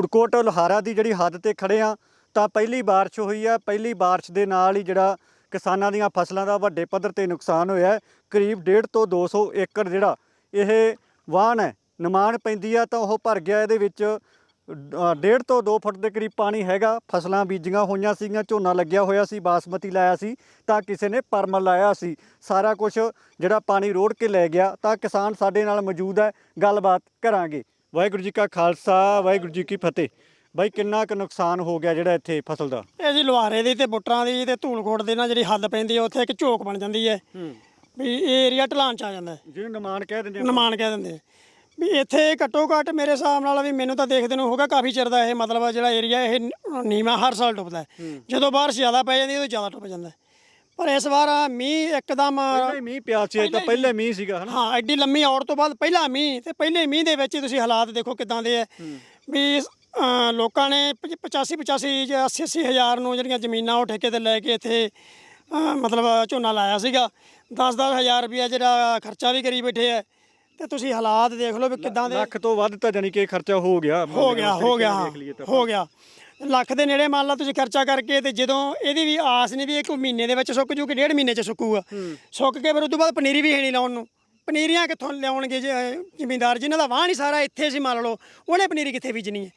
ਧੂੜਕੋਟ ਲੋਹਾਰਾ ਦੀ ਜਿਹੜੀ ਹੱਦ ਤੇ ਖੜੇ ਆ ਤਾਂ ਪਹਿਲੀ ਬਾਰਿਸ਼ ਹੋਈ ਆ। ਪਹਿਲੀ ਬਾਰਿਸ਼ ਦੇ ਨਾਲ ਹੀ ਜਿਹੜਾ ਕਿਸਾਨਾਂ ਦੀਆਂ ਫਸਲਾਂ ਦਾ ਵੱਡੇ ਪੱਧਰ ਤੇ ਨੁਕਸਾਨ ਹੋਇਆ ਕਰੀਬ 1.5 ਤੋਂ 200 ਏਕੜ ਜਿਹੜਾ ਇਹ ਵਾਹਨ ਹੈ ਨਿਮਾਣ ਪੈਂਦੀ ਆ ਤਾਂ ਉਹ ਭਰ ਗਿਆ। ਇਹਦੇ ਵਿੱਚ ਅ, ਡੇਢ ਤੋਂ 2 ਫੁੱਟ ਦੇ ਕਰੀਬ ਪਾਣੀ ਹੈਗਾ। ਫਸਲਾਂ ਬੀਜੀਆਂ ਹੋਈਆਂ ਸੀਗੀਆਂ ਝੋਨਾ ਲੱਗਿਆ ਹੋਇਆ ਸੀ ਬਾਸਮਤੀ ਲਾਇਆ ਸੀ ਤਾਂ ਕਿਸੇ ਨੇ ਪਰਮਲ ਲਾਇਆ ਸੀ। ਸਾਰਾ ਕੁਝ ਜਿਹੜਾ ਪਾਣੀ ਰੋੜ ਕੇ ਲੈ ਗਿਆ ਤਾਂ ਕਿਸਾਨ ਸਾਡੇ ਨਾਲ ਮੌਜੂਦ ਹੈ। ਗੱਲਬਾਤ ਕਰਾਂਗੇ। ਵਾਹਿਗੁਰੂ ਜੀ ਕਾ ਖਾਲਸਾ ਵਾਹਿਗੁਰੂ ਜੀ ਕੀ ਫਤਿਹ। ਬਾਈ ਕਿੰਨਾ ਕੁ ਨੁਕਸਾਨ ਹੋ ਗਿਆ ਜਿਹੜਾ ਇੱਥੇ ਫਸਲ ਦਾ? ਇਹ ਜੀ ਲੁਹਾਰੇ ਦੀ ਤੇ ਬੁੱਟਰਾਂ ਦੀ ਤੇ ਧੂਲਕੋਟ ਦੇ ਨਾਲ ਜਿਹੜੀ ਹੱਦ ਪੈਂਦੀ ਹੈ ਉੱਥੇ ਇੱਕ ਝੋਕ ਬਣ ਜਾਂਦੀ ਹੈ। ਵੀ ਇਹ ਏਰੀਆ ਢਲਾਨ ਚ ਆ ਜਾਂਦਾ। ਹੈ ਜਿਹਨੂੰ ਨਿਮਾਣ ਕਹਿ ਦਿੰਦੇ ਆ। ਨਮਾਨ ਕਹਿ ਦਿੰਦੇ ਆ। ਵੀ ਇੱਥੇ ਘੱਟੋ ਘੱਟ ਮੇਰੇ ਹਿਸਾਬ ਨਾਲ ਵੀ ਮੈਨੂੰ ਤਾਂ ਦੇਖਦੇ ਨੂੰ ਹੋਗਾ ਕਾਫੀ ਚਿਰ ਦਾ ਇਹ ਮਤਲਬ ਜਿਹੜਾ ਏਰੀਆ ਇਹ ਨੀਵਾ ਹਰ ਸਾਲ ਡੁੱਬਦਾ। ਹੈ। ਜਦੋਂ ਬਾਰਿਸ਼ ਜ਼ਿਆਦਾ ਪੈ ਜਾਂਦੀ ਹੈ ਉਦੋਂ ਜ਼ਿਆਦਾ ਡੁੱਬ ਜਾਂਦਾ। ਹੈ। ਪਰ ਇਸ ਵਾਰ ਮੀਂਹ ਇੱਕਦਮ ਪਹਿਲਾਂ ਹੀ ਮੀਂਹ ਪਿਆ ਸੀ ਇਹ ਤਾਂ ਪਹਿਲੇ ਮੀਂਹ ਸੀਗਾ ਹਨਾ? ਹਾਂ ਐਡੀ ਲੰਮੀ ਔੜ ਤੋਂ ਬਾਅਦ ਪਹਿਲਾ ਮੀਂਹ ਤੇ ਪਹਿਲੇ ਮੀਂਹ ਦੇ ਵਿੱਚ ਹੀ ਤੁਸੀਂ ਹਾਲਾਤ ਦੇਖੋ ਕਿਦਾਂ ਦੇ ਹੈ। ਵੀ ਲੋਕਾਂ ਨੇ 85 85 ਜਾਂ 80 80 ਹਜ਼ਾਰ ਨੂੰ ਜਿਹੜੀਆਂ ਜ਼ਮੀਨਾਂ ਉਹ ਠੇਕੇ ਤੇ ਲੈ ਕੇ ਇੱਥੇ ਮਤਲਬ ਝੋਨਾ ਲਾਇਆ ਸੀਗਾ। 10 10 ਹਜ਼ਾਰ ਰੁਪਇਆ ਜਿਹੜਾ ਖਰਚਾ ਵੀ ਕਰੀ ਬੈਠੇ ਹੈ ਤੇ ਤੁਸੀਂ ਹਾਲਾਤ ਦੇਖ ਲਓ ਵੀ ਕਿਦਾਂ ਦੇ ਲੱਖ ਤੋਂ ਵੱਧ ਤਾਂ ਜਾਨੀ ਕਿ ਖਰਚਾ ਹੋ ਗਿਆ। ਹੋ ਗਿਆ ਹੋ ਗਿਆ ਤਾਂ ਹੋ ਗਿਆ। ਲੱਖ ਦੇ ਨੇੜੇ ਮੰਨ ਲਾ ਤੁਸੀਂ ਖਰਚਾ ਕਰਕੇ ਤੇ ਜਦੋਂ ਇਹਦੀ ਵੀ ਆਸ ਨਹੀਂ ਵੀ ਇਹ ਕੋਈ ਮਹੀਨੇ ਦੇ ਵਿੱਚ ਸੁੱਕ ਜੂ ਕਿ ਡੇਢ ਮਹੀਨੇ ਚ ਸੁੱਕੂਗਾ। ਸੁੱਕ ਕੇ ਫਿਰ ਉਸ ਤੋਂ ਬਾਅਦ ਪਨੀਰੀ ਵੀ ਹੈ ਨਹੀਂ ਲਾਉਣ ਨੂੰ। ਪਨੀਰੀਆਂ ਕਿੱਥੋਂ ਲਿਆਉਣਗੇ ਜੇ, ਜ਼ਿਮੀਂਦਾਰ? ਜਿਨ੍ਹਾਂ ਦਾ ਵਾਹ ਨਹੀਂ ਸਾਰਾ ਇੱਥੇ ਸੀ ਮੰਨ ਲਓ ਉਹਨੇ ਪਨੀਰੀ ਕਿੱਥੇ ਬੀਜਣੀ ਹੈ?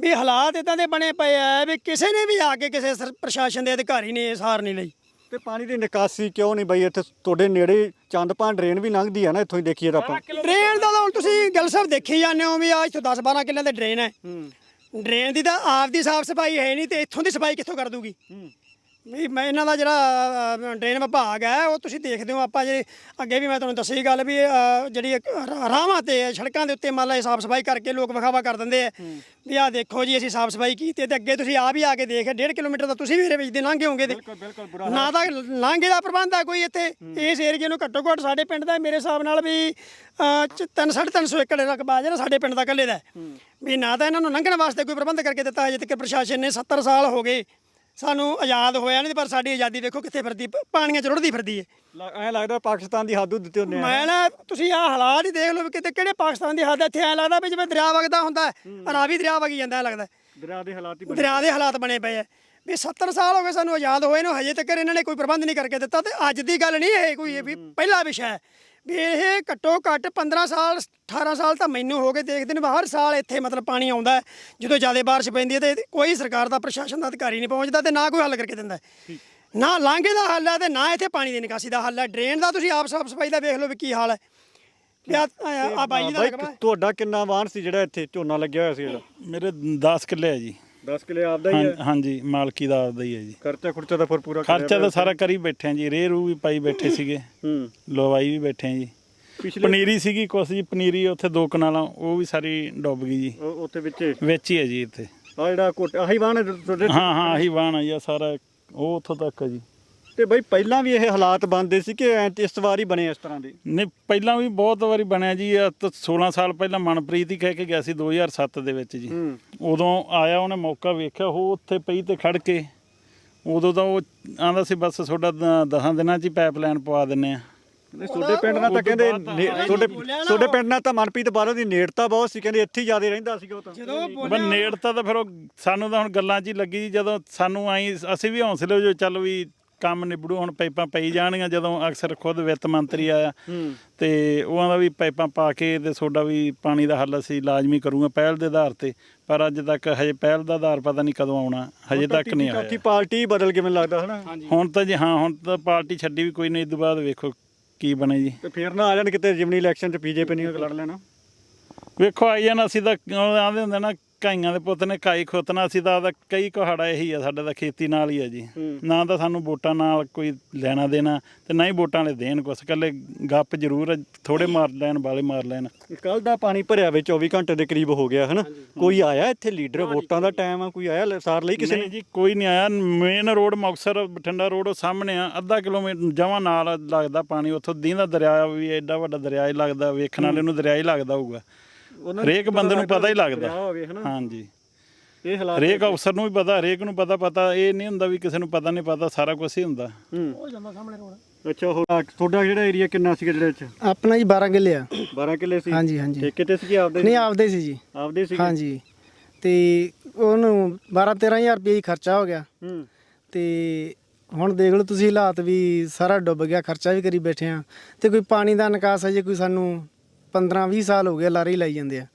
ਵੀ ਹਾਲਾਤ ਇਦਾਂ ਦੇ ਬਣੇ ਪਏ ਆ ਵੀ ਕਿਸੇ ਨੇ ਵੀ ਆ ਕੇ ਕਿਸੇ ਪ੍ਰਸ਼ਾਸਨ ਦੇ ਅਧਿਕਾਰੀ ਨੇ ਇਹ ਸਾਰ ਨਹੀਂ ਲਈ। ਤੇ ਪਾਣੀ ਦੀ ਨਿਕਾਸੀ ਕਿਉਂ ਨਹੀਂ ਬਈ? ਇੱਥੇ ਤੁਹਾਡੇ ਨੇੜੇ ਚੰਦਪਾਂ ਡਰੇਨ ਵੀ ਲੰਘਦੀ ਆ ਨਾ ਇੱਥੋਂ ਹੀ ਦੇਖੀਏ ਤਾਂ ਆਪਾਂ। ਡਰੇਨ ਦਾ ਤਾਂ ਹੁਣ ਤੁਸੀਂ ਗੱਲ ਸਾਹਿਬ ਦੇਖੀ ਜਾਂਦੇ ਹੋ ਵੀ ਆ ਇੱਥੋਂ 10 12 ਕਿੱਲੇ ਦੇ ਡਰੇਨ ਹੈ। ਹੂੰ। ਡਰੇਨ ਦੀ ਤਾਂ ਆਪ ਦੀ ਸਾਫ਼ ਸਫ਼ਾਈ ਹੈ ਨਹੀਂ ਤੇ ਇੱਥੋਂ ਦੀ ਸਫ਼ਾਈ ਕਿੱਥੋਂ ਕਰ ਦੂਗੀ? ਹੂੰ ਵੀ ਮੈਂ ਇਹਨਾਂ ਦਾ ਜਿਹੜਾ ਡਰੇਨ ਵਿਭਾਗ ਹੈ ਉਹ ਤੁਸੀਂ ਦੇਖਦੇ ਹੋ ਆਪਾਂ ਜਿਹੜੇ ਅੱਗੇ ਵੀ ਮੈਂ ਤੁਹਾਨੂੰ ਦੱਸੀ ਗੱਲ ਵੀ ਜਿਹੜੀ ਰਾਹਾਂ ਤੇ ਸੜਕਾਂ ਦੇ ਉੱਤੇ ਮੰਨ ਲਾ ਸਾਫ਼ ਸਫ਼ਾਈ ਕਰਕੇ ਲੋਕ ਵਿਖਾਵਾ ਕਰ ਦਿੰਦੇ ਆ। ਵੀ ਆਹ ਦੇਖੋ ਜੀ ਅਸੀਂ ਸਾਫ਼ ਸਫ਼ਾਈ ਕੀਤੀ ਤੇ ਅੱਗੇ ਤੁਸੀਂ ਆਪ ਹੀ ਆ ਕੇ ਦੇਖ 1.5 ਕਿਲੋਮੀਟਰ ਦਾ ਤੁਸੀਂ ਵੀ ਵਿੱਚ ਦੇ ਲੰਘੇ ਹੋਗੇ ਨਾ ਤਾਂ ਲਾਂਘੇ ਦਾ ਪ੍ਰਬੰਧ ਆ ਕੋਈ ਇੱਥੇ। ਇਸ ਏਰੀਏ ਨੂੰ ਘੱਟੋ ਘੱਟ ਸਾਡੇ ਪਿੰਡ ਦਾ ਮੇਰੇ ਹਿਸਾਬ ਨਾਲ ਵੀ 3 350 ਏਕੜ ਰਕਬਾ ਜਿਹੜਾ ਸਾਡੇ ਪਿੰਡ ਦਾ ਇਕੱਲੇ ਦਾ। ਵੀ ਨਾ ਤਾਂ ਇਹਨਾਂ ਨੂੰ ਲੰਘਣ ਵਾਸਤੇ ਕੋਈ ਪ੍ਰਬੰਧ ਕਰਕੇ ਦਿੱਤਾ ਹਜੇ ਤੱਕ ਪ੍ਰਸ਼ਾਸਨ ਨੇ 70 ਸਾਲ ਹੋ ਗਏ ਸਾਨੂੰ ਆਜ਼ਾਦ ਹੋਇਆ ਨਹੀਂ ਪਰ ਸਾਡੀ ਆਜ਼ਾਦੀ ਵੇਖੋ ਕਿੱਥੇ ਫਿਰਦੀ ਪ- ਪਾਣੀਆਂ ਚ ਰੁੜਦੀ ਫਿਰਦੀ ਹੈ ਐ ਲੱਗਦਾ ਪਾਕਿਸਤਾਨ ਦੀ ਹੱਦ ਦਿੱਤੇ ਹੁੰਦੇ ਆ ਮੈਂ ਨਾ ਤੁਸੀਂ ਆਹ ਹਾਲਾਤ ਹੀ ਦੇਖ ਲਓ ਵੀ ਕਿਤੇ ਕਿਹੜੇ ਪਾਕਿਸਤਾਨ ਦੀ ਹੱਦ ਹੈ। ਇੱਥੇ ਐ ਲੱਗਦਾ ਵੀ ਜਿਵੇਂ ਦਰਿਆ ਵਗਦਾ ਹੁੰਦਾ ਹੈ ਰਾਵੀ ਦਰਿਆ ਵਗੀ ਜਾਂਦਾ ਐ ਲੱਗਦਾ ਹੈ। ਦਰਿਆ ਦੇ ਹਾਲਾਤ ਹੀ ਬਣੇ ਦਰਿਆ ਦੇ ਹਾਲਾਤ ਬਣੇ ਪਏ ਐ ਵੀ 70 ਸਾਲ ਹੋ ਗਏ ਸਾਨੂੰ ਆਜ਼ਾਦ ਹੋਏ ਨੂੰ ਹਜੇ ਤੱਕ ਇਹਨਾਂ ਨੇ ਕੋਈ ਪ੍ਰਬੰਧ ਨਹੀਂ ਕਰਕੇ ਦਿੱਤਾ ਤੇ ਅੱਜ ਦੀ ਗੱਲ ਨਹੀਂ ਇਹ ਕੋਈ ਇਹ ਵੀ ਪਹਿਲਾ ਵਿਸ਼ਾ ਹੈ। ਵੀ ਇਹ ਘੱਟੋ ਘੱਟ 15 ਸਾਲ 18 ਸਾਲ ਤਾਂ ਮੈਨੂੰ ਹੋ ਗਏ ਦੇਖਦੇ ਨੇ ਹਰ ਸਾਲ ਇੱਥੇ ਮਤਲਬ ਪਾਣੀ ਆਉਂਦਾ ਜਦੋਂ ਜ਼ਿਆਦਾ ਬਾਰਿਸ਼ ਪੈਂਦੀ ਹੈ ਤੇ ਕੋਈ ਸਰਕਾਰ ਦਾ ਪ੍ਰਸ਼ਾਸਨ ਦਾ ਅਧਿਕਾਰੀ ਨਹੀਂ ਪਹੁੰਚਦਾ ਤੇ ਨਾ ਕੋਈ ਹੱਲ ਕਰਕੇ ਦਿੰਦਾ। ਨਾ ਲਾਂਘੇ ਦਾ ਹੱਲ ਹੈ ਤੇ ਨਾ ਇੱਥੇ ਪਾਣੀ ਦੀ ਨਿਕਾਸੀ ਦਾ ਹੱਲ ਹੈ। ਡਰੇਨ ਦਾ ਤੁਸੀਂ ਆਪ ਸਾਫ਼ ਸਫ਼ਾਈ ਦਾ ਵੇਖ ਲਓ ਵੀ ਕੀ ਹਾਲ ਹੈ। ਆ ਬਾਈ ਜੀ ਦਾ। ਤੁਹਾਡਾ ਕਿੰਨਾ ਵਾਹਨ ਸੀ ਜਿਹੜਾ ਇੱਥੇ ਝੋਨਾ ਲੱਗਿਆ ਹੋਇਆ ਸੀ ਜਿਹੜਾ? ਮੇਰੇ 10 ਕਿੱਲੇ ਹੈ ਜੀ। 10 ਕਿਲੇ ਆਪਦਾ ਹੀ ਹਾਂ- ਹੈ। ਹਾਂਜੀ ਮਾਲਕੀ ਦਾ ਆਪਦਾ ਹੀ ਹੈ ਜੀ। ਖਰਚਾ ਖੁਰਚਾ ਤਾਂ ਫਿਰ ਪੂਰਾ ਕਰਿਆ ਖਰਚਾ ਤਾਂ ਸਾਰਾ ਕਰੀ ਬੈਠੇ ਆ ਜੀ ਰੇਹ ਰੂ ਵੀ ਪਾਈ ਬੈਠੇ ਸੀਗੇ। ਹੂੰ। ਲਵਾਈ ਵੀ ਬੈਠੇ ਆ ਜੀ। ਪਿਛਲੇ ਪਨੀਰੀ ਸੀਗੀ ਕੁਛ ਜੀ ਪਨੀਰੀ ਉੱਥੇ ਦੋ ਕਨਾਲਾਂ ਉਹ ਵੀ ਸਾਰੀ ਡੁੱਬ ਗਈ ਜੀ। ਉਹ- ਉੱਥੇ ਵਿੱਚ ਵਿੱਚ ਹੀ ਹੈ ਜੀ ਇੱਥੇ। ਆ ਜਿਹੜਾ ਕੋਟ ਆਹੀ ਵਾਹਨ ਹੈ ਤੁਹਾਡੇ ਹਾਂ ਹਾਂ ਆਹੀ ਬਾਣ ਆ ਜੀ ਆਹ ਸਾਰਾ ਉਹ ਉੱਥੋਂ ਤੱਕ ਹੈ ਜੀ। ਤੇ ਬਈ ਪਹਿਲਾਂ ਵੀ ਇਹ ਹਾਲਾਤ ਬਣਦੇ ਸੀ ਕਿ ਐਂ ਤੇ ਇਸ ਵਾਰ ਹੀ ਬਣੇ ਇਸ ਤਰ੍ਹਾਂ ਦੇ? ਨਹੀਂ ਪਹਿਲਾਂ ਵੀ ਬਹੁਤ ਵਾਰੀ ਬਣਿਆ ਜੀ। ਇਹ ਤਾਂ 16 ਸਾਲ ਪਹਿਲਾਂ ਮਨਪ੍ਰੀਤ ਹੀ ਕਹਿ ਕੇ ਗਿਆ ਸੀ 2007 ਦੇ ਵਿੱਚ ਜੀ। ਹੂੰ। ਉਦੋਂ ਆਇਆ ਉਹਨੇ ਮੌਕਾ ਵੇਖਿਆ ਉਹ ਉੱਥੇ ਪਈ ਤੇ ਖੜ ਕੇ। ਉਦੋਂ ਤਾਂ ਉਹ ਆਂਦਾ ਸੀ ਬਸ ਤੁਹਾਡਾ 10 ਦਿਨਾਂ 'ਚ ਹੀ ਪਾਈਪਲਾਈਨ ਪਵਾ ਦਿੰਨੇ ਆ। ਨਹੀਂ ਤੁਹਾਡੇ ਪਿੰਡ ਨਾਲ ਤਾਂ ਕਹਿੰਦੇ ਨੇ- ਤੁਹਾਡੇ ਤੁਹਾਡੇ ਪਿੰਡ ਨਾਲ ਤਾਂ ਮਨਪ੍ਰੀਤ ਬਾਹਰੋਂ ਦੀ ਨੇੜਤਾ ਬਹੁਤ ਸੀ ਕਹਿੰਦੇ ਇੱਥੇ ਹੀ ਜ਼ਿਆਦਾ ਰਹਿੰਦਾ ਸੀਗਾ ਉਹ ਤਾਂ। ਜਦੋਂ ਬਸ ਨੇੜਤਾ ਤਾਂ ਫਿਰ ਉਹ ਸਾਨੂੰ ਤਾਂ ਹੁਣ ਗੱਲਾਂ 'ਚ ਹੀ ਲੱਗੀ ਜੀ ਜਦੋਂ ਸਾਨੂੰ ਆਈ ਅਸੀਂ ਵੀ ਹੌਸਲੇ ਜੋ ਚੱਲ ਵੀ ਕੰਮ ਨਿਬੜੂ ਹੁਣ ਪਾਈਪਾਂ ਪਈ ਜਾਣਗੀਆਂ ਜਦੋਂ ਅਕਸਰ ਖੁਦ ਵਿੱਤ ਮੰਤਰੀ ਆਇਆ ਤੇ ਉਹਨਾਂ ਦਾ ਵੀ ਪਾਈਪਾਂ ਪਾ ਕੇ ਤੇ ਤੁਹਾਡਾ ਵੀ ਪਾਣੀ ਦਾ ਹੱਲ ਅਸੀਂ ਲਾਜ਼ਮੀ ਕਰੂਗਾ ਪਹਿਲ ਦੇ ਆਧਾਰ ਤੇ। ਪਰ ਅੱਜ ਤੱਕ ਹਜੇ ਪਹਿਲ ਦਾ ਆਧਾਰ ਪਤਾ ਨਹੀਂ ਕਦੋਂ ਆਉਣਾ ਹਜੇ ਤੱਕ ਨਹੀਂ ਚੌਥੀ ਆਇਆ। ਪਾਰਟੀ ਹੀ ਬਦਲ ਕੇ ਮੈਨੂੰ ਲੱਗਦਾ ਹਨਾ? ਹੁਣ ਤਾਂ ਜੀ ਹਾਂ ਹੁਣ ਤਾਂ ਪਾਰਟੀ ਛੱਡੀ ਵੀ ਕੋਈ ਨਹੀਂ ਇਸ ਤੋਂ ਬਾਅਦ ਵੇਖੋ ਕੀ ਬਣੇ ਜੀ। ਤੇ ਫੇਰ ਨਾ ਆ ਜਾਣ ਕਿਤੇ ਜਿਮਨੀ ਇਲੈਕਸ਼ਨ ਚ ਬੀਜੇਪੀ ਨਹੀਂ ਲੜ ਲੈਣਾ। ਵੇਖੋ ਆਈ ਜਾਣਾ ਅਸੀਂ ਤਾਂ ਆਂਦੇ ਹੁੰਦੇ ਨਾ ਕਾਈਆਂ ਦੇ ਪੁੱਤ ਨੇ ਕਾਈ ਖੋਤਨਾ ਤਾਂ ਆਪਦਾ ਕਈ ਕਹਾੜਾ ਇਹੀ ਆ ਸਾਡਾ ਤਾਂ ਖੇਤੀ ਨਾਲ ਹੀ ਆ ਜੀ। ਨਾ ਤਾਂ ਸਾਨੂੰ ਵੋਟਾਂ ਨਾਲ ਕੋਈ ਲੈਣਾ ਦੇਣਾ ਤੇ ਨਾ ਹੀ ਵੋਟਾਂ ਵਾਲੇ ਦੇਣ ਕੁਛ। ਕੱਲੇ ਗੱਪ ਜ਼ਰੂਰ ਥੋੜੇ ਮਾਰ ਲੈਣ ਵਾਲੇ ਮਾਰ ਲੈਣ। ਕੱਲ ਦਾ ਪਾਣੀ ਭਰਿਆ ਵੇ 24 ਘੰਟੇ ਦੇ ਕਰੀਬ ਹੋ ਗਿਆ ਹਨਾ? ਕੋਈ ਆਇਆ ਇੱਥੇ ਲੀਡਰ? ਵੋਟਾਂ ਦਾ ਟਾਈਮ ਆ ਕੋਈ ਆਇਆ ਸਾਰ ਲਈ ਕਿਸੇ ਨੇ? ਜੀ ਕੋਈ ਨਹੀਂ ਆਇਆ। Main road Muktsar Bathinda road ਉਹ ਸਾਹਮਣੇ ਆ ਅੱਧਾ ਕਿਲੋਮੀਟਰ ਜਮਾਂ ਨਾਲ ਲੱਗਦਾ ਪਾਣੀ। ਉੱਥੋਂ ਦੀਂਦਾ ਦਰਿਆ ਵੀ ਐਡਾ ਵੱਡਾ ਦਰਿਆ ਹੀ ਲੱਗਦਾ ਵੇਖਣ ਵਾਲੇ ਨੂੰ ਦਰਿਆ ਹੀ ਲੱਗਦਾ ਹੋਊਗਾ। ਉਹਨਾਂ ਹਰੇਕ ਬੰਦੇ ਨੂੰ ਪਤਾ ਹੀ ਲੱਗਦਾ। ਦਰਿਆ ਹੋਵੇ ਹਨਾ? ਹਾਂਜੀ। ਇਹ ਹਾਲਾਤ ਹਰੇਕ ਅਫਸਰ ਨੂੰ ਵੀ ਪਤਾ ਹਰੇਕ ਨੂੰ ਪਤਾ ਪਤਾ ਇਹ ਨਹੀਂ ਹੁੰਦਾ ਵੀ ਕਿਸੇ ਨੂੰ ਪਤਾ ਨਹੀਂ ਪਤਾ ਸਾਰਾ ਕੁਝ ਹੀ ਹੁੰਦਾ। ਹੂੰ। ਉਹ ਜਾਂਦਾ ਸਾਹਮਣੇ ਰੋਡ ਅੱਛਾ ਆ, ਤੁਹਾਡਾ ਜਿਹੜਾ ਏਰੀਆ ਕਿੰਨਾ ਸੀਗਾ ਜਿਹੜਾ ਚ? ਆਪਣਾ ਜੀ 12 ਕਿੱਲੇ ਆ। 12 ਕਿੱਲੇ ਸੀ? ਹਾਂਜੀ ਹਾਂਜੀ। ਠੇਕੇ ਤੇ ਸੀ ਕਿ ਆਪਦੇ ਨਹੀਂ ਆਪਦੇ ਸੀ ਜੀ। ਆਪਦੇ ਸੀ ਹਾਂਜੀ। ਤੇ ਉਹਨੂੰ 12 13000 ਰੁਪਏ ਹੀ ਖਰਚਾ ਹੋ ਗਿਆ। ਹੂੰ। ਤੇ ਹੁਣ ਦੇਖ ਲਓ ਤੁਸੀਂ ਹਾਲਾਤ ਵੀ ਸਾਰਾ ਡੁੱਬ ਗਿਆ ਖਰਚਾ ਵੀ ਕਰੀ ਬੈਠੇ ਆ। ਤੇ ਕੋਈ ਪਾਣੀ ਦਾ ਨਿਕਾਸ ਅਜੇ ਕੋਈ ਸਾਨੂੰ 15 20 ਸਾਲ ਹੋ ਗਏ ਲਾਰੇ ਹੀ ਲਾਈ ਜਾਂਦੇ ਆ।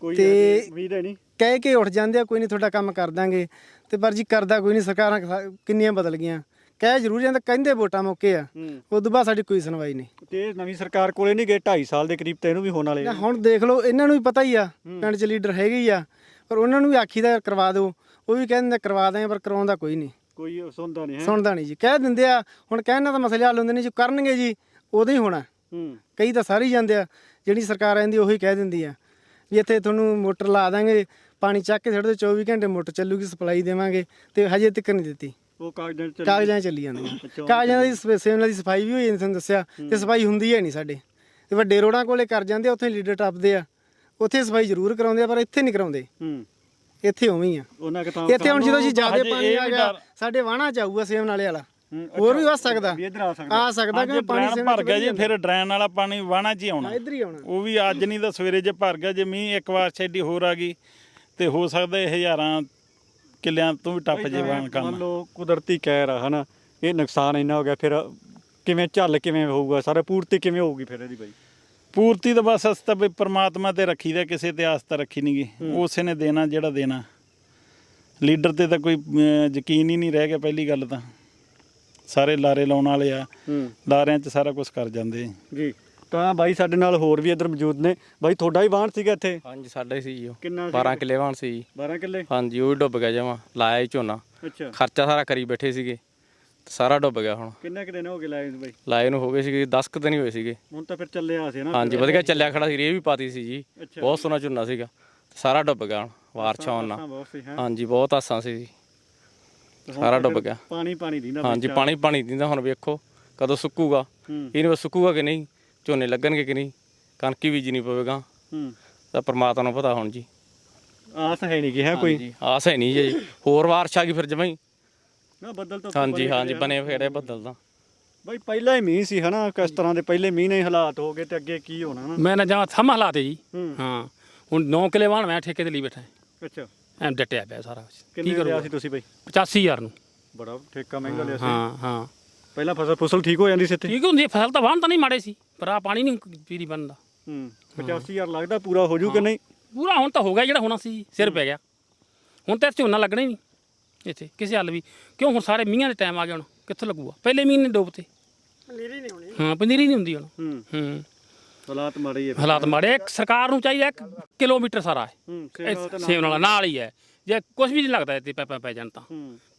ਕੋਈ ਤੇ ਉਮੀਦ ਹੈ ਨਹੀਂ? ਕਹਿ ਕੇ ਉੱਠ ਜਾਂਦੇ ਆ ਕੋਈ ਨਹੀਂ ਤੁਹਾਡਾ ਕੰਮ ਕਰ ਦਾਂਗੇ। ਤੇ ਪਰ ਜੀ ਕਰਦਾ ਕੋਈ ਨਹੀਂ ਸਰਕਾਰਾਂ ਖ- ਕਿੰਨੀਆਂ ਬਦਲ ਗਈਆਂ। ਕਹਿ ਜ਼ਰੂਰ ਜਾਂਦੇ ਕਹਿੰਦੇ ਵੋਟਾਂ ਮੌਕੇ ਆ। ਹੂੰ। ਤੋਂ ਬਾਅਦ ਸਾਡੀ ਕੋਈ ਸੁਣਵਾਈ ਨਹੀਂ। ਤੇ ਇਹ ਨਵੀਂ ਸਰਕਾਰ ਕੋਲੇ ਨਹੀਂ ਗਏ 2.5 ਸਾਲ ਦੇ ਕਰੀਬ ਤੇ ਇਹਨੂੰ ਵੀ ਹੋਣ ਵਾਲੇ ਨਾ ਹੁਣ ਦੇਖ ਲਓ ਇਹਨਾਂ ਨੂੰ ਵੀ ਪਤਾ ਹੀ ਆ ਪਿੰਡ 'ਚ ਲੀਡਰ ਹੈਗੇ ਹੀ ਆ। ਪਰ ਉਹਨਾਂ ਨੂੰ ਵੀ ਆਖੀਦਾ ਕਰਵਾ ਦਿਓ। ਉਹ ਵੀ ਕਹਿੰਦੇ ਕਰਵਾ ਦਾਂਗੇ ਪਰ ਕਰਵਾਉਂਦਾ ਕੋਈ ਨਹੀਂ। ਕੋਈ ਸੁਣਦਾ ਨਹੀਂ ਹੈ। ਸੁਣਦਾ ਨਹੀਂ ਜੀ। ਕਹਿ ਦਿੰਦੇ ਆ ਹੁਣ ਕਹਿਣ ਨਾਲ ਤਾਂ ਮਸਲੇ ਹੱਲ ਹੁੰਦੇ ਨੇ ਜੋ ਕਰਨਗੇ ਜੀ ਉਦੋਂ ਹੀ ਹੋਣਾ। ਹੂੰ। ਕਈ ਤਾਂ ਸਾਰੇ ਹੀ ਜਾਂਦੇ ਆ। ਜਿਹੜੀ ਸਰਕਾਰ ਆਂਦੀ ਉਹੀ ਕਹਿ ਦਿੰਦੀ ਆ ਵੀ ਇੱਥੇ ਤੁਹਾਨੂੰ ਮੋਟਰ ਲਾ ਦਾਂਗੇ ਪਾਣੀ ਚੱਕ ਕੇ ਛੱਡ ਦਿਓ 24 ਘੰਟੇ ਮੋਟਰ ਚੱਲੂਗੀ ਸਪਲਾਈ ਦੇਵਾਂਗੇ ਤੇ ਹਜੇ ਤੱਕ ਨਹੀਂ ਦਿੱਤੀ। ਉਹ ਕਾਗਜ਼ਾਂ ਚ ਚੱਲੀ- ਕਾਗਜ਼ਾਂ 'ਚ ਚੱਲੀ ਜਾਂਦੀਆਂ ਅੱਛਾ, ਕਾਗਜ਼ਾਂ ਦੀ ਸਫ- ਸੇਵਨਾਂ ਦੀ ਸਫ਼ਾਈ ਵੀ ਹੋਈ ਜਾਂਦੀ ਤੁਹਾਨੂੰ ਦੱਸਿਆ ਤੇ ਸਫ਼ਾਈ ਹੁੰਦੀ ਹੈ ਨਹੀਂ ਸਾਡੇ। ਤੇ ਵੱਡੇ ਰੋਡਾਂ ਕੋਲੇ ਕਰ ਜਾਂਦੇ ਆ, ਉੱਥੇ ਲੀਡਰ ਟੱਪਦੇ ਆ। ਉੱਥੇ ਸਫ਼ਾਈ ਜ਼ਰੂਰ ਕਰਾਉਂਦੇ ਆ ਪਰ ਇੱਥੇ ਨਹੀਂ ਕਰਾਉਂਦੇ। ਹੂੰ। ਇੱਥੇ ਉਵੇਂ ਹੀ ਆ। ਉਹਨਾਂ ਕਿ ਤਾਂ ਇੱਥੇ ਹੁਣ ਜਦੋਂ ਜੀ ਜ਼ਿਆਦਾ ਪਾਣੀ ਆ ਗਿਆ ਸਾਡੇ ਵਾਹਣਾ ਚ ਆਊਗਾ ਸੇਵਨ ਵਾਲੇ ਵਾਲਾ। ਹੋਰ ਵੀ ਵੱਸ ਸਕਦਾ। ਵੀ ਇੱਧਰ ਆ ਸਕਦਾ। ਆ ਸਕਦਾ ਕਿ ਪਾਣੀ ਡਰੇਨ ਭਰ ਗਿਆ ਜੀ ਫਿਰ ਡਰੇਨ ਵਾਲਾ ਪਾਣੀ ਵਾਣਾ ਚ ਹੀ ਆਉਣਾ। ਇੱਧਰ ਹੀ ਆਉਣਾ। ਉਹ ਵੀ ਅੱਜ ਨਹੀਂ ਤਾਂ ਸਵੇਰੇ ਜੇ ਭਰ ਗਿਆ ਜੇ ਮੀਂਹ ਇੱਕ ਵਾਰ ਛੇਡੀ ਹੋਰ ਆ ਗਈ ਤੇ ਹੋ ਸਕਦਾ ਇਹ ਹਜ਼ਾਰਾਂ ਕਿੱਲਿਆਂ ਤੋਂ ਵੀ ਟੱਪ ਜੇ ਮੰਨ ਕੰਮ ਲਓ ਕੁਦਰਤੀ ਕਹਿਰ ਆ ਹਨਾ? ਇਹ ਨੁਕਸਾਨ ਇੰਨਾ ਹੋ ਗਿਆ ਫਿਰ ਕਿਵੇਂ ਝੱਲ ਕਿਵੇਂ ਹੋਊਗਾ? ਸਾਰਾ ਪੂਰਤੀ ਕਿਵੇਂ ਹੋਊਗੀ ਫਿਰ ਇਹਦੀ ਬਾਈ? ਪੂਰਤੀ ਤਾਂ ਬਸ ਅਸਤਾ ਵੀ ਪ੍ਰਮਾਤਮਾ ਤੇ ਰੱਖੀ ਦਾ ਕਿਸੇ ਤੇ ਆਸਤਾ ਰੱਖੀ ਨਹੀਂਗੀ ਉਸੇ ਨੇ ਦੇਣਾ ਜਿਹੜਾ ਦੇਣਾ। ਲੀਡਰ ਤੇ ਤਾਂ ਕੋਈ ਅਮ, ਯਕੀਨ ਹੀ ਨਹੀਂ ਰਹਿ ਗਿਆ ਪਹਿਲੀ ਗੱਲ ਤਾਂ। ਸਾਰੇ ਲਾਰੇ ਲਾਉਣ ਵਾਲੇ ਆ। ਹੂੰ। ਲਾਰਿਆਂ 'ਚ ਸਾਰਾ ਕੁਝ ਕਰ ਜਾਂਦੇ ਜੀ। ਤਾਂ ਬਾਈ ਸਾਡੇ ਨਾਲ ਹੋਰ ਵੀ ਇੱਧਰ ਮੌਜੂਦ ਨੇ। ਬਾਈ ਤੁਹਾਡਾ ਹੀ ਬਾਣ ਸੀਗਾ ਇੱਥੇ? ਹਾਂਜੀ ਸਾਡਾ ਹੀ ਸੀ ਜੀ ਉਹ। ਕਿੰਨਾ 12 ਕਿੱਲੇ ਵਾਣ ਸੀ ਜੀ। 12 ਕਿੱਲੇ? ਹਾਂਜੀ ਉਹ ਵੀ ਡੁੱਬ ਗਿਆ ਜਮਾ। ਲਾਇਆ ਹੀ ਝੋਨਾ। ਅੱਛਾ। ਖਰਚਾ ਸਾਰਾ ਕਰੀ ਬੈਠੇ ਸੀਗੇ। ਤੇ ਸਾਰਾ ਡੁੱਬ ਗਿਆ ਹੁਣ। ਕਿੰਨੇ ਕਿ ਦਿਨ ਹੋ ਗਏ ਲਾਏ ਨੂੰ ਬਾਈ? ਲਾਏ ਨੂੰ ਹੋ ਗਏ ਸੀਗੇ 10 ਕੁ ਦਿਨ ਹੀ ਹੋਏ ਸੀਗੇ। ਹੁਣ ਤਾਂ ਫਿਰ ਚੱਲਿਆ ਸੀ ਨਾ। ਹਾਂਜੀ ਵਧੀਆ ਚੱਲਿਆ ਖੜਾ ਸੀ ਰੇ ਵੀ ਪਾਤੀ ਸੀ ਜੀ। ਅੱਛਾ। ਬਹੁਤ ਸੋਹਣਾ ਝੋਨਾ ਸੀਗਾ। ਸਾਰਾ ਡੁੱਬ ਗਿਆ ਹੁਣ ਬਾਰਿਸ਼ ਆਉਣ ਆਸਾਂ ਨਾਲ। ਬਹੁਤ ਸੀ ਹੈ। ਹਾਂਜੀ ਬਹੁਤ ਆਸਾਂ ਸੀ ਜੀ। ਸਾਰਾ ਡੁੱਬ ਗਿਆ। ਪਾਣੀ ਪਾਣੀ ਦੀ ਨਾ ਹਾਂਜੀ ਪਾਣੀ ਪਾਣੀ ਦਿੰਦਾ ਹੁਣ ਵੇਖੋ ਕਦੋਂ ਸੁੱਕੂਗਾ। ਹੂੰ। ਇਹਨੂੰ ਸੁੱਕੂਗਾ ਕਿ ਨਹੀਂ ਝੋਨੇ ਲੱਗਣਗੇ ਕਿ ਨਹੀਂ ਕਣਕੀ ਬੀਜਣੀ ਪਵੇਗਾ। ਹੂੰ। ਤਾਂ ਪਰਮਾਤਮਾ ਨੂੰ ਪਤਾ ਹੁਣ ਜੀ। ਆਸ ਹੈ ਨਹੀਂ ਕਿ ਹੈ ਕੋਈ। ਹਾਂਜੀ ਆਸ ਹੈ ਨਹੀਂ ਜੀ ਹੋਰ ਬਾਰਿਸ਼ ਆ ਗਈ ਫਿਰ ਜਮਾਂ ਹੀ। ਨਾ ਬੱਦਲ ਤਾਂ ਹਾਂਜੀ ਹਾਂਜੀ ਬਣੇ ਫੇੜੇ ਬੱਦਲ ਦਾ ਬਾਈ ਪਹਿਲਾ ਹੀ ਮੀਂਹ ਸੀ ਹਨਾ ਕਿਸ ਤਰ੍ਹਾਂ ਦੇ ਪਹਿਲੇ ਮੀਂਹ ਨੇ ਹਾਲਾਤ ਹੋ ਗਏ ਤੇ ਅੱਗੇ ਕੀ ਹੋਣਾ ਨਾ ਮੈਂ ਨਾ ਜਾਵਾਂ ਥੰਮ ਹਾਲਾਤੇ ਜੀ। ਹੂੰ। ਹਾਂ। ਹੁਣ 9 ਕਿਲੇ ਵਾਣ ਮੈਂ ਠੇਕੇ ਤੇ ਲਈ ਬੈਠਾ। ਅੱਛਾ। ਐ ਡਟਿਆ ਪਿਆ ਸਾਰਾ ਕੁਝ ਕੀ ਕਿੰਨੇ ਲਿਆ ਕਰੂਗਾ? ਸੀ ਤੁਸੀਂ ਬਾਈ? 85000 ਨੂੰ। ਬੜਾ ਠੇਕਾ ਮਹਿੰਗਾ ਲਿਆ ਸੀ। ਹਾਂ ਹਾਂ। ਪਹਿਲਾਂ ਫਸਲ ਫਸਲ ਠੀਕ ਹੋ ਜਾਂਦੀ ਸੀ ਇੱਥੇ? ਠੀਕ ਹੁੰਦੀ ਹੈ, ਫਸਲ ਤਾਂ ਵਾਹਣ ਤਾਂ ਨਹੀਂ ਮਾੜੇ ਸੀ ਪਰ ਆ ਪਾਣੀ ਨਹੀਂ ਪੀਰੀ ਬਣਦਾ ਹੂੰ 85000 ਲੱਗਦਾ ਪੂਰਾ ਹੋ ਜੂ ਕਿ ਨਹੀਂ? ਪੂਰਾ ਹੁਣ ਤਾਂ ਹੋ ਗਿਆ ਜਿਹੜਾ ਹੋਣਾ ਸੀ ਸਿਰ ਪੈ ਗਿਆ। ਹੁਣ ਤਾਂ ਝੋਨਾ ਲੱਗਣਾ ਹੀ ਨਹੀਂ ਇੱਥੇ ਕਿਸੇ ਹੱਲ ਵੀ। ਕਿਉਂ ਹੁਣ ਸਾਰੇ ਮੀਂਹਾਂ ਦੇ ਟਾਈਮ ਆ ਗਏ ਹੁਣ ਕਿੱਥੋਂ ਲੱਗੂਗਾ? ਪਹਿਲੇ ਮੀਂਹ ਨੇ ਡੁੱਬਤੇ ਪਨੀਰੀ ਨਹੀਂ ਹੋਣੀ। ਹਾਂ ਪਨੀਰੀ ਨਹੀਂ ਹੁੰਦੀ ਹੁਣ। ਹੂੰ। ਹੂੰ। ਹਾਲਾਤ ਮਾੜੇ ਹੀ ਹੈ ਹਾਲਾਤ ਮਾੜੇ ਸਰਕਾਰ ਨੂੰ ਚਾਹੀਦਾ ਇੱਕ ਕਿਲੋਮੀਟਰ ਸਾਰਾ ਸੇਵ ਨਾਲ ਨਾਲ ਹੀ ਹੈ ਜੇ ਕੁਝ ਵੀ ਨਹੀਂ ਲੱਗਦਾ ਇੱਥੇ ਪੈ ਪੈ ਜਾਣ ਤਾਂ।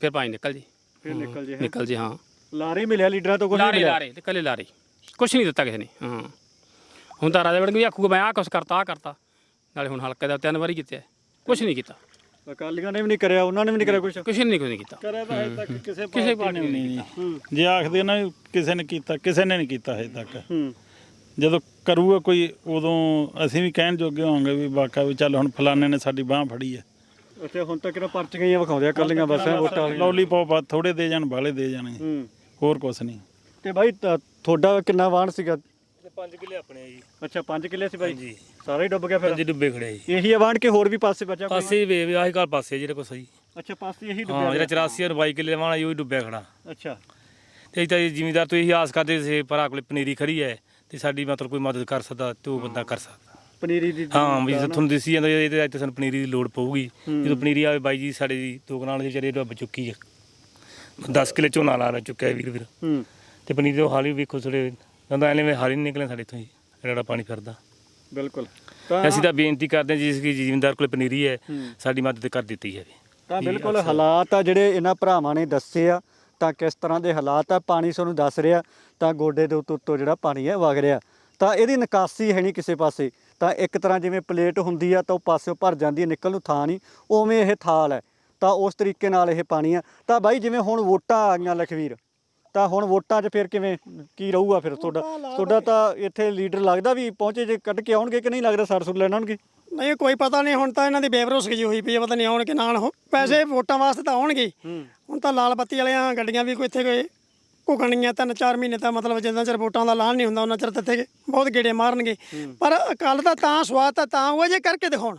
ਫਿਰ ਪਾਣੀ ਨਿਕਲ ਜੇ। ਫਿਰ ਨਿਕਲ ਜੇ। ਨਿਕਲ ਜੇ ਹਾਂ। ਲਾਰੇ ਮਿਲਿਆ ਲੀਡਰਾਂ ਤੋਂ ਕੁਝ ਨਹੀਂ ਲਾਰੇ ਮਿਲਿਆ? ਲਾਰੇ ਤੇ ਕੱਲੇ ਲਾਰੇ। ਕੁਛ ਨਹੀਂ ਦਿੱਤਾ ਕਿਸੇ ਨੇ ਹਾਂ। ਹੁਣ ਤਾਂ ਰਾਜਾ ਵੜਨ ਵੀ ਆਖੂਗਾ ਮੈਂ ਆਹ ਕੁਛ ਕਰਤਾ ਆ ਕਰਤਾ। ਨਾਲੇ ਹੁਣ ਹਲਕੇ ਦਾ ਤਿੰਨ ਵਾਰੀ ਕੀਤਾ। ਕੁਛ ਨਹੀਂ ਕੀਤਾ। ਅਕਾਲੀਆਂ ਨੇ ਵੀ ਨਹੀਂ ਕਰਿਆ ਉਹਨਾਂ ਨੇ ਵੀ ਨਹੀਂ ਕਰਿਆ ਕੁਝ ਕਿਸੇ ਨੇ ਕੁਛ ਨਹੀਂ ਕੀਤਾ। ਕਰਿਆ ਤਾਂ ਹਜੇ ਤੱਕ ਕਿਸੇ ਕਿਸੇ ਪਾਰਟੀ ਨੇ ਨਹੀਂ ਜੇ ਆਖਦੇ ਨਾ ਕਿਸੇ ਨੇ ਕੀਤਾ ਕਿਸੇ ਨੇ ਨਹੀਂ ਕੀਤਾ ਹਜੇ ਤੱਕ। ਹੂੰ। ਜਦੋਂ ਕਰੂਗਾ ਕੋਈ ਉਦੋਂ ਅਸੀਂ ਵੀ ਕਹਿਣ ਜੋਗੇ ਹੋਵਾਂਗੇ ਵੀ ਵਾਕਾ ਵੀ ਚੱਲ ਹੁਣ ਫਲਾਣੇ ਨੇ ਸਾਡੀ ਬਾਹ ਫੜੀ ਹੈ ਅੱਛਾ ਹੁਣ ਤੱਕ ਕਿਹੜਾ ਪਰਚ ਗਈਆਂ ਵਿਖਾਉਂਦੇ ਆ ਕੱਲੀਆਂ ਬਸ ਵੋਟਾਂ ਲੋਲੀਪੌਪ ਆ ਥੋੜੇ ਦੇ ਜਾਣ ਬਾਲੇ ਦੇ ਜਾਣੇ। ਹੂੰ। ਹੋਰ ਕੁਛ ਨਹੀਂ। ਤੇ ਬਾਈ ਤ- ਤੁਹਾਡਾ ਕਿੰਨਾ ਵਾਣ ਸੀਗਾ? 5 ਕਿੱਲੇ ਆਪਣੇ ਆ ਜੀ। ਅੱਛਾ 5 ਕਿੱਲੇ ਸੀ ਬਾਈ? ਜੀ ਸਾਰਾ ਹੀ ਡੁੱਬ ਗਿਆ ਫਿਰ? ਜੀ ਡੁੱਬੇ ਖੜੇ ਜੀ। ਇਹੀ ਵਾਣ ਕੇ ਹੋਰ ਵੀ ਪਾਸੇ ਬਚਾ ਕੋਈ? ਪਾਸੇ ਵੇ ਵੇ ਆਹੀ ਘਰ ਪਾਸੇ ਜਿਹੜਾ ਕੁਛ ਜੀ ਅੱਛਾ ਪਾਸੇ ਇਹੀ ਹਾਂ ਡੁੱਬਿਆ ਜਿਹੜਾ 84 ਔਰ 22 ਕਿੱਲੇ ਵਾਲਾ ਜੀ ਉਹ ਵੀ ਡੁੱਬਿਆ ਖੜਾ। ਅੱਛਾ। ਤੇ ਅਸੀਂ ਤਾਂ ਜ਼ਿਮੀਦਾਰ ਤੋਂ ਇਹੀ ਆਸ ਕਰਦੇ ਸੀ ਭਰਾ ਕੋਲੇ ਪਨੀਰੀ ਖੜੀ ਹੈ। ਤੇ ਸਾਡੀ ਮਤਲਬ ਕੋਈ ਮਦਦ ਕਰ ਸਕਦਾ ਤੇ ਉਹ ਬੰਦਾ ਕਰ ਸਕਦਾ। ਪਨੀਰੀ ਦੀ ਹਾਂ ਵੀ ਤੁਹਾਨੂੰ ਦਿਸੀ ਜਾਂਦਾ ਇਹਦੇ ਅੱਜ ਸਾਨੂੰ ਪਨੀਰੀ ਦੀ ਲੋੜ ਪਊਗੀ। ਜਦੋਂ ਪਨੀਰੀ ਆਵੇ ਬਾਈ ਜੀ ਸਾਡੇ ਦੀ ਦੋ ਕਨਾਲ ਦੇ ਵਿਚਾਰੇ ਡੁੱਬ ਚੁੱਕੀ ਹੈ 10 ਕਿੱਲੇ ਝੋਨਾ ਲਾ ਚੁੱਕਿਆ ਹੈ ਵੀਰ ਵੀਰ। ਹੂੰ। ਤੇ ਪਨੀਰੀ ਦੇ ਹਾਲ ਵੀ ਵੇਖੋ ਥੋੜੇ ਜਦੋਂ ਐਵੇਂ ਹਾਲ ਹੀ ਨਹੀਂ ਨਿਕਲੇ ਸਾਡੇ ਤੋਂ ਜੀ ਜਿਹੜਾ ਪਾਣੀ ਫਿਰਦਾ। ਬਿਲਕੁਲ। ਤਾਂ ਅਸੀਂ ਤਾਂ ਬੇਨਤੀ ਕਰਦੇ ਹਾਂ ਜਿਸ ਕੀ ਜ਼ਿਮੀਂਦਾਰ ਕੋਲ ਪਨੀਰੀ ਹੈ ਸਾਡੀ ਮਦਦ ਕਰ ਦਿੱਤੀ ਜਾਵੇ। ਤਾਂ ਬਿਲਕੁਲ ਹਾਲਾਤ ਆ ਜਿਹੜੇ ਇਹਨਾਂ ਭਰਾਵਾਂ ਨੇ ਦੱਸੇ ਆ ਤਾਂ ਕਿਸ ਤਰ੍ਹਾਂ ਦੇ ਹਾਲਾਤ ਆ ਪਾਣੀ ਤੁਹਾਨੂੰ ਦੱਸ ਰਿਹਾ ਤਾਂ ਗੋਡੇ ਦੇ ਉੱਤੋਂ ਉੱਤੋਂ ਜਿਹੜਾ ਪਾਣੀ ਹੈ ਵਗ ਰਿਹਾ। ਤਾਂ ਇਹਦੀ ਨਿਕਾਸੀ ਹੈ ਨਹੀਂ ਕਿਸੇ ਪਾਸੇ। ਤਾਂ ਇੱਕ ਤਰ੍ਹਾਂ ਜਿਵੇਂ ਪਲੇਟ ਹੁੰਦੀ ਆ ਤਾਂ ਉਹ ਪਾਸਿਓਂ ਭਰ ਜਾਂਦੀ ਹੈ ਨਿਕਲ ਨੂੰ ਥਾਂ ਨਹੀਂ। ਉਵੇਂ ਇਹ ਥਾਲ ਹੈ। ਤਾਂ ਉਸ ਤਰੀਕੇ ਨਾਲ ਇਹ ਪਾਣੀ ਆ। ਤਾਂ ਬਾਈ ਜਿਵੇਂ ਹੁਣ ਵੋਟਾਂ ਆ ਗਈਆਂ ਲਖਵੀਰ ਤਾਂ ਹੁਣ ਵੋਟਾਂ 'ਚ ਫਿਰ ਕਿਵੇਂ ਕੀ ਰਹੂਗਾ ਫਿਰ ਤੁਹਾਡਾ? ਤੁਹਾਡਾ ਤਾਂ ਇੱਥੇ ਲੀਡਰ ਲੱਗਦਾ ਵੀ ਪਹੁੰਚੇ ਜੇ ਕੱਢ ਕੇ ਆਉਣਗੇ ਕਿ ਨਹੀਂ? ਲੱਗਦਾ ਸਰ ਸੁਰ ਲੈਣ ਆਉਣਗੇ ਨਹੀਂ ਕੋਈ ਪਤਾ ਨਹੀਂ ਹੁਣ ਤਾਂ ਇਹਨਾਂ ਦੀ ਬੇਭਰੋਸਗੀ ਜਿਹੀ ਹੋਈ ਪਈ ਹੈ ਪਤਾ ਨਹੀਂ ਆਉਣ ਕਿ ਨਾ ਆਉਣ। ਪੈਸੇ ਵੋਟਾਂ ਵਾਸਤੇ ਤਾਂ ਆਉਣਗੇ ਹੀ। ਤਾਂ ਲਾਲ ਬੱਤੀ ਵਾਲੀਆਂ ਗੱਡੀਆਂ ਵੀ ਕੋਈ ਇੱਥੇ ਕੋਈ ਘੁਗਣੀਆਂ ਤਿੰਨ ਚਾਰ ਮਹੀਨੇ ਤਾਂ ਮਤਲਬ ਜਿੰਨਾ ਚਿਰ ਵੋਟਾਂ ਦਾ ਐਲਾਨ ਨਹੀਂ ਹੁੰਦਾ ਉਹਨਾਂ ਚਿਰ ਤਾਂ ਇੱਥੇ ਬਹੁਤ ਗੇੜੇ ਮਾਰਨਗੇ। ਪਰ ਅਕਾਲ ਦਾ ਤਾਂ ਸਵਾਦ ਤਾਂ ਤਾਂ ਉਹ ਜੇ ਕਰਕੇ ਦਿਖਾਉਣ।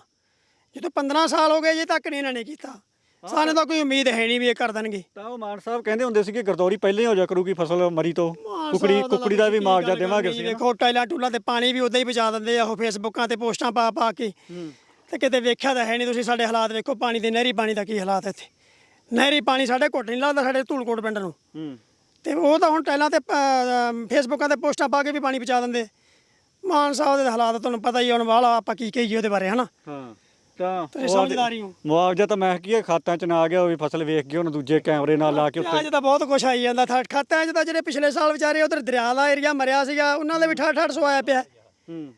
ਜਦੋਂ 15 ਸਾਲ ਹੋ ਗਏ ਜੇ ਤੱਕ ਨਹੀਂ ਇਹਨਾਂ ਨੇ ਕੀਤਾ। ਸਾਨੂੰ ਤਾਂ ਕੋਈ ਉਮੀਦ ਹੈ ਨਹੀਂ ਵੀ ਇਹ ਕਰ ਦੇਣਗੇ। ਤਾਂ ਉਹ ਮਾਨ ਸਾਹਿਬ ਕਹਿੰਦੇ ਹੁੰਦੇ ਸੀ ਕਿ ਗਰਦੌਰੀ ਪਹਿਲਾਂ ਹੀ ਹੋ ਜਾ ਕਰੂਗੀ ਫਸਲ ਮਰੀ ਤੋਂ। ਕੁਕੜੀ ਕੁਕੜੀ ਦਾ ਵੀ ਗੱਲ ਦੇਵਾਂਗੇ ਅਸੀਂ। ਦੇਖੋ ਟਾਈਲਾਂ ਟੂਲਾਂ ਤੇ ਪਾਣੀ ਵੀ ਉਦਾਂ ਹੀ ਬਚਾ ਦਿੰਦੇ ਆ ਉਹ ਫੇਸਬੁੱਕਾਂ ਤੇ ਪੋਸਟਾਂ ਪਾ ਪਾ ਕੇ। ਤੇ ਕਿਤੇ ਵੇਖਿਆ ਤਾਂ ਹੈ ਨਹੀਂ ਤੁਸੀਂ ਸਾਡੇ ਹਾਲਾਤ ਵੇਖੋ ਪਾਣੀ ਦੇ ਨਹਿਰੀ ਪਾਣੀ ਦਾ ਕੀ ਹਾਲਾਤ ਇੱਥੇ। ਨਹਿਰੀ ਪਾਣੀ ਸਾਡੇ ਘੁੱਟ ਨਹੀਂ ਲੱਗਦਾ ਸਾਡੇ ਧੂਲਕੋਟ ਪਿੰਡ ਨੂੰ। ਹੂੰ। ਤੇ ਉਹ ਤਾਂ ਹੁਣ ਟਾਈਲਾਂ ਤੇ ਅਹ, ਫੇਸਬੁੱਕਾਂ ਤੇ ਪੋਸਟਾਂ ਪਾ ਕੇ ਵੀ ਪਾਣੀ ਬਚਾ ਦਿੰਦੇ। ਮਾਨ ਸਾਹਿਬ ਦੇ ਹਾਲਾਤ ਤੁਹਾਨੂੰ ਪਤਾ ਹੀ ਹੁਣ ਵਾਲਾ ਆਪਾਂ ਕੀ ਕਹੀਏ ਉਹਦੇ ਬਾਰੇ ਹਨਾ? ਹਾਂ ਤਾਂ ਤੁਸੀਂ ਉਹ ਸਮਝਦਾਰ ਹੀ। ਹੋ। ਮੁਆਵਜ਼ਾ ਤਾਂ ਮੈਂ ਕੀ ਖਾਤਾਂ 'ਚ ਨਾ ਆ ਗਿਆ ਉਹ ਵੀ ਫਸਲ ਵੇਖ ਕੇ ਹੁਣ ਦੂਜੇ ਕੈਮਰੇ ਨਾਲ ਲਾ ਕੇ ਉੱਤੇ ਅੱਜ ਤਾਂ ਬਹੁਤ ਕੁਝ ਆਈ ਜਾਂਦਾ ਥਾ ਖਾਤਿਆਂ 'ਚ ਤਾਂ ਜਿਹੜੇ ਪਿਛਲੇ ਸਾਲ ਵਿਚਾਰੇ ਉਧਰ ਦਰਿਆ ਦਾ ਏਰੀਆ ਮਰਿਆ ਸੀਗਾ ਉਹਨਾਂ ਦੇ ਵੀ ਠਾਠ ਠਾਠ ਸੋ ਆਇਆ ਪਿਆ। ਹੂੰ।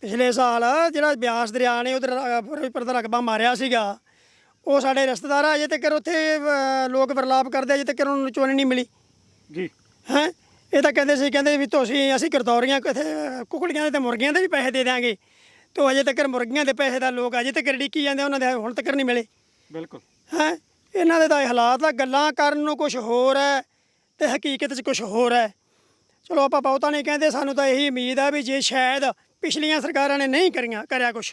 ਪਿਛਲੇ ਸਾਲ ਜਿਹੜਾ ਬਿਆਸ ਦਰਿਆ ਨੇ ਉਧਰ ਫਿਰੋਜ਼ਪੁਰ ਦਾ ਰਕਬਾ ਮਾਰਿਆ ਸੀਗਾ। ਉਹ ਸਾਡੇ ਰਿਸ਼ਤੇਦਾਰ ਆ, ਅਜੇ ਤੱਕ ਉੱਥੇ ਅਹ, ਲੋਕ ਵਰਲਾਪ ਕਰਦੇ ਅਜੇ ਤੱਕ ਉਹਨਾਂ ਨੂੰ ਚੋਣ ਨਹੀਂ ਮਿਲੀ। ਜੀ। ਹੈ? ਇਹ ਤਾਂ ਕਹਿੰਦੇ ਸੀ ਕਹਿੰਦੇ ਵੀ ਤੁਸੀਂ ਅਸੀਂ ਗਰਦੌਰੀਆਂ ਕਿਥੇ ਕੁਕੜੀਆਂ ਦੇ ਤੇ ਮੁਰਗੀਆਂ ਦੇ ਵੀ ਪੈਸੇ ਦੇ ਦਿਆਂਗੇ। ਤੇ ਅਜੇ ਤੱਕ ਮੁਰਗੀਆਂ ਦੇ ਪੈਸੇ ਦਾ ਲੋਕ ਅਜੇ ਤੱਕ ਡਿੱਕੀ ਜਾਂਦੇ ਉਹਨਾਂ ਦੇ ਹੁਣ ਤੱਕ ਨਹੀਂ ਮਿਲੇ। ਬਿਲਕੁਲ। ਹੈ? ਇਹਨਾਂ ਦੇ ਤਾਂ ਇਹ ਹਾਲਾਤ ਆ ਗੱਲਾਂ ਕਰਨ ਨੂੰ ਕੁਝ ਹੋਰ ਹੈ ਤੇ ਹਕੀਕਤ 'ਚ ਕੁਝ ਹੋਰ ਹੈ। ਚਲੋ ਆਪਾਂ ਬਹੁਤਾ ਨਹੀਂ ਕਹਿੰਦੇ ਸਾਨੂੰ ਤਾਂ ਇਹੀ ਉਮੀਦ ਆ ਵੀ ਜੇ ਸ਼ਾਇਦ ਪਿਛਲੀਆਂ ਸਰਕਾਰਾਂ ਨੇ ਨਹੀਂ ਕਰੀਆਂ ਕਰਿਆ ਕੁਝ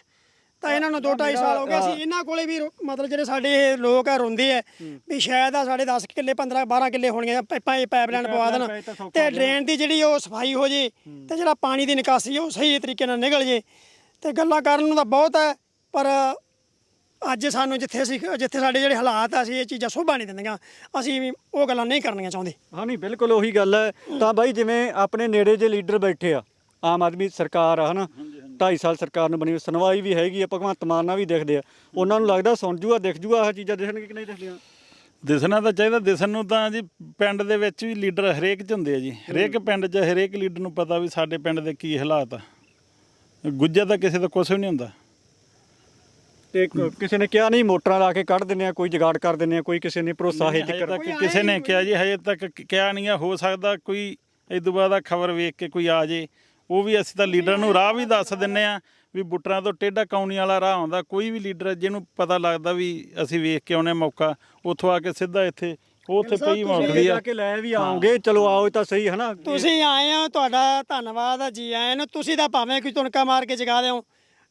ਤਾਂ ਇਹਨਾਂ ਨੂੰ 2.5 ਸਾਲ ਹੋ ਗਏ। ਸੀ ਇਹਨਾਂ ਕੋਲੇ ਵੀ ਰੋ- ਮਤਲਬ ਜਿਹੜੇ ਸਾਡੇ ਇਹ ਲੋਕ ਆ ਰੋਂਦੇ ਆ ਵੀ ਸ਼ਾਇਦ ਆ ਸਾਡੇ 10 ਕਿੱਲੇ 15 12 ਕਿੱਲੇ ਹੋਣਗੇ ਪਾਈਪਾਂ ਇਹ ਪਾਈਪਲਾਈਨ ਪਵਾ ਦੇਣ ਸੌਖਾ ਤੇ ਡਰੇਨ ਦੀ ਜਿਹੜੀ ਉਹ ਸਫ਼ਾਈ ਹੋ ਜੇ ਤੇ ਜਿਹੜਾ ਪਾਣੀ ਦੀ ਨਿਕਾਸੀ ਉਹ ਸਹੀ ਤਰੀਕੇ ਨਾਲ ਨਿਕਲ ਜੇ। ਤੇ ਗੱਲਾਂ ਕਰਨ ਨੂੰ ਤਾਂ ਬਹੁਤ ਹੈ ਪਰ ਅੱਜ ਸਾਨੂੰ ਜਿੱਥੇ ਅਸੀਂ ਜਿੱਥੇ ਸਾਡੇ ਜਿਹੜੇ ਹਾਲਾਤ ਆ ਅਸੀਂ ਇਹ ਚੀਜ਼ਾਂ ਸੋਭਾ ਨਹੀਂ ਦਿੰਦੀਆਂ। ਅਸੀਂ ਵੀ ਉਹ ਗੱਲਾਂ ਨਹੀਂ ਕਰਨੀਆਂ ਚਾਹੁੰਦੇ। ਹਾਂ ਨਹੀਂ ਬਿਲਕੁਲ ਉਹੀ ਗੱਲ ਹੈ। ਤਾਂ ਬਾਈ ਜਿਵੇਂ ਆਪਣੇ ਨੇੜੇ ਜੇ ਲੀਡਰ ਬੈਠੇ ਆ ਆਮ ਆਦਮੀ ਸਰਕਾਰ ਆ ਹਨਾ? 2.5 ਸਾਲ ਸਰਕਾਰ ਨੂੰ ਬਣੀ ਸੁਣਵਾਈ ਵੀ ਹੈਗੀ ਆ ਭਗਵੰਤ ਮਾਨ ਨਾਲ ਵੀ ਦੇਖਦੇ ਆ। ਉਹਨਾਂ ਨੂੰ ਲੱਗਦਾ ਸੁਣ ਜੂਆ ਦਿਖ ਜੂਆ ਇਹ ਚੀਜ਼ਾਂ ਦਿਖਣਗੇ ਕਿ ਨਹੀਂ ਦਿਖਦੀਆਂ। ਦਿਸਣਾ ਤਾਂ ਚਾਹੀਦਾ ਦਿਸਣ ਨੂੰ ਤਾਂ ਜੀ ਪਿੰਡ ਦੇ ਵਿੱਚ ਵੀ ਲੀਡਰ ਹਰੇਕ ਚ ਹੁੰਦੇ ਆ ਜੀ। ਹਰੇਕ ਪਿੰਡ 'ਚ ਹਰੇਕ ਲੀਡਰ ਨੂੰ ਪਤਾ ਵੀ ਸਾਡੇ ਪਿੰਡ ਦੇ ਕੀ ਹਾਲਾਤ ਆ। ਗੁੱਜਾ ਤਾਂ ਕਿਸੇ ਦਾ ਕੁਝ ਵੀ ਨਹੀਂ ਹੁੰਦਾ। ਤੇ ਕ- ਕਿਸੇ ਨੇ ਕਿਹਾ ਨਹੀਂ ਮੋਟਰਾਂ ਲਾ ਕੇ ਕੱਢ ਦਿੰਦੇ ਆ ਕੋਈ ਜਗਾੜ ਕਰ ਦਿੰਦੇ ਆ ਕੋਈ ਕਿਸੇ ਨੇ ਭਰੋਸਾ ਹੈ ਹਜੇ ਜ਼ਿਕਰ ਤੱਕ ਕਿਸੇ ਨੇ ਕਿਹਾ ਜੀ ਹਜੇ ਤੱਕ ਕਿਹਾ ਨਹੀਂ ਆ ਹੋ ਸਕਦਾ ਕੋਈ ਇਦੋਂ ਬਾਅਦ ਆ ਖਬਰ ਵੇਖ ਕੇ ਕੋਈ ਆ ਜੇ। ਉਹ ਵੀ ਅਸੀਂ ਤਾਂ ਲੀਡਰ ਨੂੰ ਰਾਹ ਵੀ ਦੱਸ ਦਿੰਨੇ ਆ ਵੀ ਬੁੱਟਰਾਂ ਤੋਂ ਟੇਢਾ ਕੌਣੀ ਵਾਲਾ ਰਾਹ ਆਉਂਦਾ ਕੋਈ ਵੀ ਲੀਡਰ ਜਿਹਨੂੰ ਪਤਾ ਲੱਗਦਾ ਵੀ ਅਸੀਂ ਵੇਖ ਕੇ ਆਉਨੇ ਮੌਕਾ ਉੱਥੋਂ ਆ ਕੇ ਸਿੱਧਾ ਇੱਥੇ ਉਹ ਉੱਥੇ ਪਈ ਮੌਕਦੀ ਆ। ਕੇ ਲੈ ਵੀ ਆਉਂਗੇ ਚਲੋ ਆਓ ਤਾਂ ਸਹੀ ਹਨਾ ਤੁਸੀਂ ਆਏ ਹੋ ਤੁਹਾਡਾ ਧੰਨਵਾਦ ਆ ਜੀ ਆਇਆਂ ਨੂੰ ਤੁਸੀਂ ਤਾਂ ਭਾਵੇਂ ਕੋਈ ਤੁਣਕਾ ਮਾਰ ਕੇ ਜਗਾ ਦਿਓ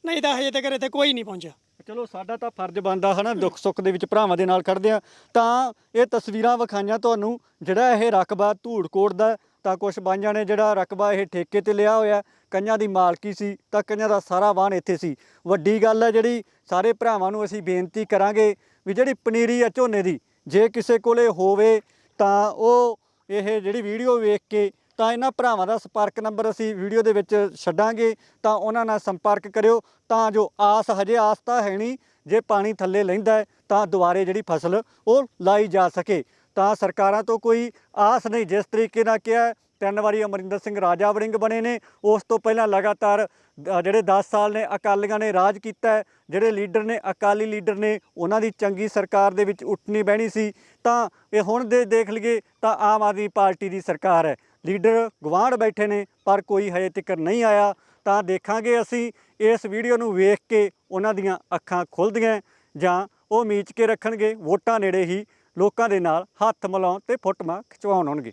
ਨਹੀਂ ਤਾਂ ਹਜੇ ਤੱਕ ਇੱਥੇ ਕੋਈ ਨਹੀਂ ਪਹੁੰਚਿਆ। ਚਲੋ ਸਾਡਾ ਤਾਂ ਫਰਜ਼ ਬਣਦਾ ਹਨਾ ਦੁੱਖ ਸੁੱਖ ਦੇ ਵਿੱਚ ਭਰਾਵਾਂ ਦੇ ਨਾਲ ਖੜਦੇ ਆ। ਤਾਂ ਇਹ ਤਸਵੀਰਾਂ ਵਿਖਾਈਆਂ ਤੁਹਾਨੂੰ ਜਿਹੜਾ ਇਹ ਰਕਬਾ ਧੂੜਕੋਟ ਦਾ ਤਾਂ ਕੁਝ ਬਾਈਆਂ ਨੇ ਜਿਹੜਾ ਰਕਬਾ ਇਹ ਠੇਕੇ ਤੇ ਲਿਆ ਹੋਇਆ ਕਈਆਂ ਦੀ ਮਾਲਕੀ ਸੀ, ਤਾਂ ਕਈਆਂ ਦਾ ਸਾਰਾ ਵਾਹਨ ਇੱਥੇ ਸੀ। ਵੱਡੀ ਗੱਲ ਹੈ ਜਿਹੜੀ ਸਾਰੇ ਭਰਾਵਾਂ ਨੂੰ ਅਸੀਂ ਬੇਨਤੀ ਕਰਾਂਗੇ ਵੀ ਜਿਹੜੀ ਪਨੀਰੀ ਆ ਝੋਨੇ ਦੀ, ਜੇ ਕਿਸੇ ਕੋਲੇ ਹੋਵੇ ਤਾਂ ਉਹ ਇਹ ਜਿਹੜੀ ਵੀਡੀਓ ਵੇਖ ਕੇ ਤਾਂ ਇਹਨਾਂ ਭਰਾਵਾਂ ਦਾ ਸੰਪਰਕ ਨੰਬਰ ਅਸੀਂ ਵੀਡੀਓ ਦੇ ਵਿੱਚ ਛੱਡਾਂਗੇ, ਤਾਂ ਉਹਨਾਂ ਨਾਲ ਸੰਪਰਕ ਕਰਿਓ, ਤਾਂ ਜੋ ਆਸ ਹਜੇ ਆਸ ਤਾਂ ਹੈ ਨਹੀਂ, ਜੇ ਪਾਣੀ ਥੱਲੇ ਲੈਂਦਾ ਤਾਂ ਦੁਬਾਰੇ ਜਿਹੜੀ ਫਸਲ ਉਹ ਲਾਈ ਜਾ ਸਕੇ। ਤਾਂ ਸਰਕਾਰਾਂ ਤੋਂ ਕੋਈ ਆਸ ਨਹੀਂ। ਜਿਸ ਤਰੀਕੇ ਨਾਲ ਕਿਹਾ, ਤਿੰਨ ਵਾਰੀ ਅਮਰਿੰਦਰ ਸਿੰਘ ਰਾਜਾ ਵੜਿੰਗ ਬਣੇ ਨੇ, ਉਸ ਤੋਂ ਪਹਿਲਾਂ ਲਗਾਤਾਰ ਜਿਹੜੇ 10 ਸਾਲ ਨੇ ਅਕਾਲੀਆਂ ਨੇ ਰਾਜ ਕੀਤਾ ਜਿਹੜੇ ਲੀਡਰ ਨੇ, ਅਕਾਲੀ ਲੀਡਰ ਨੇ, ਉਹਨਾਂ ਦੀ ਚੰਗੀ ਸਰਕਾਰ ਦੇ ਵਿੱਚ ਉੱਠਣੀ ਬਹਿਣੀ ਸੀ। ਤਾਂ ਇਹ ਹੁਣ ਦੇ ਦੇਖ ਲਈਏ, ਤਾਂ ਆਮ ਆਦਮੀ ਪਾਰਟੀ ਦੀ ਸਰਕਾਰ ਹੈ। ਲੀਡਰ ਗਵਾਂਢ ਬੈਠੇ ਨੇ, ਪਰ ਕੋਈ ਹਜੇ ਤੱਕ ਨਹੀਂ ਆਇਆ। ਤਾਂ ਦੇਖਾਂਗੇ ਅਸੀਂ ਇਸ ਵੀਡੀਓ ਨੂੰ ਵੇਖ ਕੇ ਉਹਨਾਂ ਦੀਆਂ ਅੱਖਾਂ ਖੁੱਲਦੀਆਂ ਜਾਂ ਉਹ ਮੀਚ ਕੇ ਰੱਖਣਗੇ, ਵੋਟਾਂ ਨੇੜੇ ਹੀ ਲੋਕਾਂ ਦੇ ਨਾਲ ਹੱਥ ਮਿਲਾਉਣ ਤੇ ਫੋਟੋਆਂ ਖਿਚਵਾਉਣ ਆਉਣਗੇ।